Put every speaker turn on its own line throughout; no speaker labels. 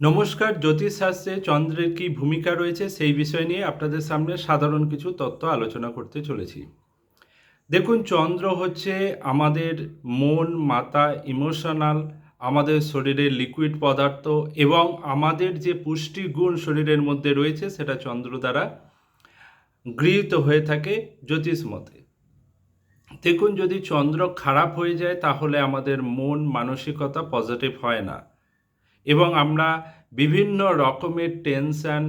নমস্কার, জ্যোতিষশাস্ত্রে চন্দ্রের কি ভূমিকা রয়েছে সেই বিষয় নিয়ে আপনাদের সামনে সাধারণ কিছু তত্ত্ব আলোচনা করতে চলেছি। দেখুন, চন্দ্র হচ্ছে আমাদের মন, মাথা, ইমোশনাল, আমাদের শরীরের লিকুইড পদার্থ এবং আমাদের যে পুষ্টি গুণ শরীরের মধ্যে রয়েছে সেটা চন্দ্র দ্বারা গৃহীত হয়ে থাকে জ্যোতিষ মতে। দেখুন, যদি চন্দ্র খারাপ হয়ে যায় তাহলে আমাদের মন মানসিকতা পজিটিভ হয় না। এবং আমরা বিভিন্ন রকমের টেনশন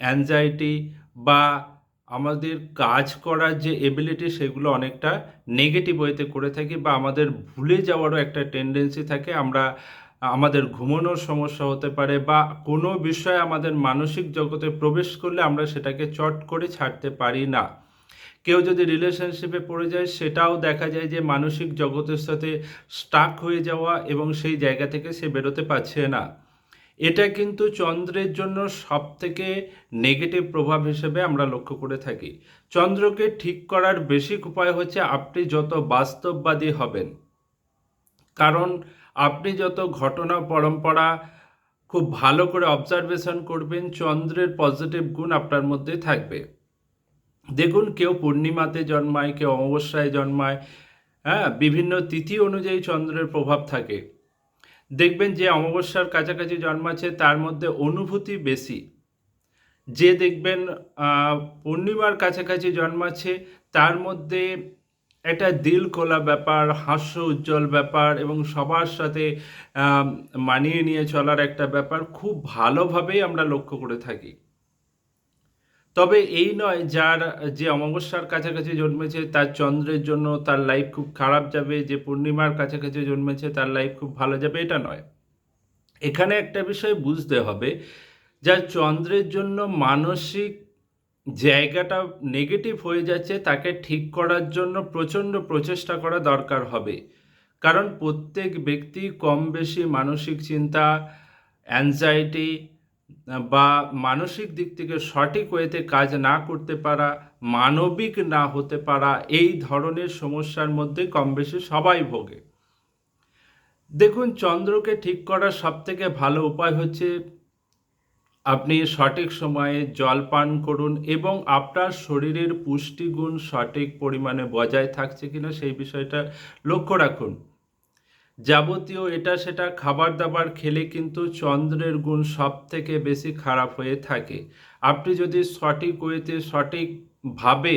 অ্যাংজাইটি বা আমাদের কাজ করার যে এবিলিটি সেগুলো অনেকটা নেগেটিভ ওয়েতে করে থাকি বা আমাদের ভুলে যাওয়ারও একটা টেন্ডেন্সি থাকে। আমরা, আমাদের ঘুমানোর সমস্যা হতে পারে বা কোনো বিষয়ে আমাদের মানসিক জগতে প্রবেশ করলে আমরা সেটাকে চট করে ছাড়তে পারি না। কেউ যদি রিলেশনশিপে পড়ে যায়, সেটাও দেখা যায় যে মানসিক জগতের সাথে স্টাক হয়ে যাওয়া এবং সেই জায়গা থেকে সে বেরোতে পারছে না। এটা কিন্তু চন্দ্রের জন্য সব থেকে নেগেটিভ প্রভাব হিসেবে আমরা লক্ষ্য করে থাকি। চন্দ্রকে ঠিক করার বেসিক উপায় হচ্ছে আপনি যত বাস্তববাদী হবেন। কারণ আপনি যত ঘটনা, পরম্পরা খুব ভালো করে অবজারভেশন করবেন, চন্দ্রের পজিটিভ গুণ আপনার মধ্যে থাকবে। দেখুন, কেউ পূর্ণিমাতে জন্মায়, কেউ অমাবস্যায় জন্মায় হ্যাঁ বিভিন্ন তিথি অনুযায়ী চন্দ্রের প্রভাব থাকে। দেখবেন যে অমাবস্যার কাছাকাছি জন্মাচ্ছে, তার মধ্যে অনুভূতি বেশি। যে দেখবেন পূর্ণিমার কাছাকাছি জন্মাচ্ছে, তার মধ্যে একটা দিল খোলা ব্যাপার, হাস্য উজ্জ্বল ব্যাপার এবং সবার সাথে মানিয়ে নিয়ে চলার একটা ব্যাপার খুব ভালোভাবেই আমরা লক্ষ্য করে থাকি। তবে এই নয়, যার যে অমাবস্যার কাছাকাছি জন্মেছে, তার চন্দ্রের জন্য তার লাইফ খুব খারাপ যাবে, যে পূর্ণিমার কাছাকাছি জন্মেছে, তার লাইফ খুব ভালো যাবে, এটা নয়। এখানে একটা বিষয় বুঝতে হবে যার চন্দ্রের জন্য মানসিক জায়গাটা নেগেটিভ হয়ে যাচ্ছে, তাকে ঠিক করার জন্য প্রচণ্ড প্রচেষ্টা করা দরকার হবে। কারণ প্রত্যেক ব্যক্তি কম বেশি মানসিক চিন্তা অ্যাংজাইটি বা মানসিক দিক থেকে সঠিক ওয়েতে কাজ না করতে পারা, মানবিক না হতে পারা, এই ধরনের সমস্যার মধ্যে কম বেশি সবাই ভোগে। দেখুন, চন্দ্রকে ঠিক করার সবথেকে ভালো উপায় হচ্ছে আপনি সঠিক সময়ে জল পান করুন এবং আপনার শরীরের পুষ্টিগুণ সঠিক পরিমাণে বজায় থাকছে কিনা সেই বিষয়টা লক্ষ্য রাখুন। যাবতীয় এটা সেটা খাবার দাবার খেলে কিন্তু চন্দ্রের গুণ সব থেকে বেশি খারাপ হয়ে থাকে। আপনি যদি সঠিক ওয়েতে সঠিকভাবে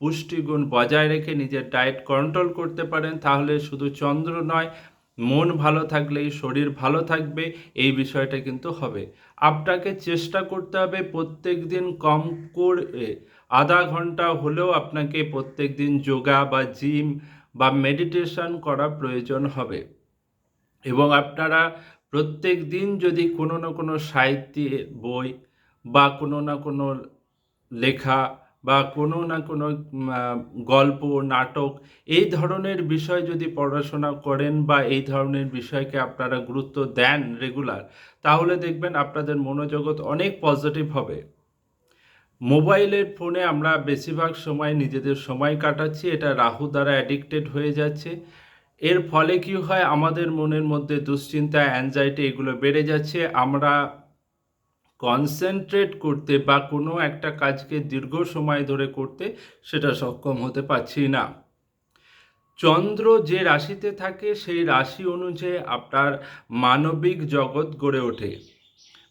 পুষ্টিগুণ বজায় রেখে নিজের ডায়েট কন্ট্রোল করতে পারেন, তাহলে শুধু চন্দ্র নয়, মন ভালো থাকলেই শরীর ভালো থাকবে, এই বিষয়টা কিন্তু হবে। আপনাকে চেষ্টা করতে হবে প্রত্যেক দিন কম করে আধা ঘণ্টা হলেও আপনাকে প্রত্যেক দিন যোগা বা জিম বা মেডিটেশন করা প্রয়োজন হবে। এবং আপনারা প্রত্যেক দিন যদি কোনো না কোনো সাহিত্যের বই বা কোনো না কোনো লেখা বা কোনো না কোনো গল্প, নাটক এই ধরনের বিষয় যদি পড়াশোনা করেন বা এই ধরনের বিষয়কে আপনারা গুরুত্ব দেন রেগুলার তাহলে দেখবেন আপনাদের মনোজগৎ অনেক পজিটিভ হবে। মোবাইলের ফোনে আমরা বেশিরভাগ সময় নিজেদের সময় কাটাচ্ছি, এটা রাহু দ্বারা অ্যাডিক্টেড হয়ে যাচ্ছে। এর ফলে কি হয়? আমাদের মনের মধ্যে দুশ্চিন্তা অ্যাংজাইটি এগুলো বেড়ে যাচ্ছে। আমরা কনসেন্ট্রেট করতে বা কোনো একটা কাজকে দীর্ঘ সময় ধরে করতে সেটা সক্ষম হতে পারছি না। চন্দ্র যে রাশিতে থাকে, সেই রাশি অনুযায়ী আপনার মানবিক জগৎ গড়ে ওঠে।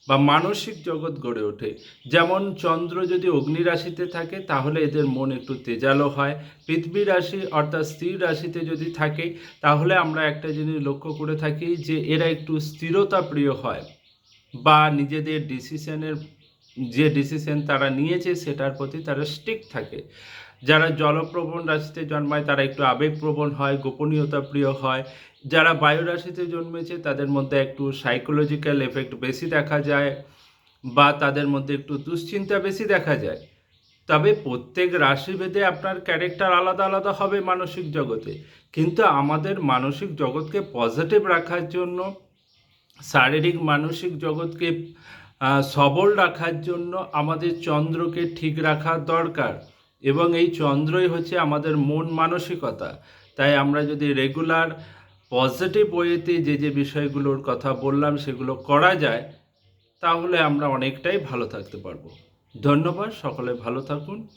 বা মানসিক জগৎ গড়ে ওঠে। যেমন চন্দ্র যদি অগ্নি রাশিতে থাকে, তাহলে এদের মন একটু তেজালো হয়। পৃথিবী রাশি অর্থাৎ স্থির রাশিতে যদি থাকে, তাহলে আমরা একটা জিনিস লক্ষ্য করে থাকি যে এরা একটু স্থিরতা প্রিয় হয় বা নিজেদের ডিসিশনের যে ডিসিশন তারা নিয়েছে সেটার প্রতি তারা স্টিক থাকে। যারা জলপ্রবণ রাশিতে জন্মায় তারা একটু আবেগপ্রবণ হয় গোপনীয়তা প্রিয় হয়। যারা বায়ু রাশিতে জন্মেছে তাদের মধ্যে একটু সাইকোলজিক্যাল এফেক্ট বেশি দেখা যায় বা তাদের মধ্যে একটু দুশ্চিন্তা বেশি দেখা যায়। তবে প্রত্যেক রাশিভেদে আপনার ক্যারেক্টার আলাদা আলাদা হবে মানসিক জগতে। কিন্তু আমাদের মানসিক জগৎকে পজিটিভ রাখার জন্য শারীরিক মানসিক জগৎকে সবল রাখার জন্য আমাদের চন্দ্রকে ঠিক রাখা দরকার। এবং এই চন্দ্রই হচ্ছে আমাদের মন মানসিকতা। তাই আমরা যদি রেগুলার পজিটিভ ওয়েতে যে যে বিষয়গুলোর কথা বললাম, সেগুলো করা যায়, তাহলে আমরা অনেকটাই ভালো থাকতে পারব। ধন্যবাদ, সকলে ভালো থাকুন।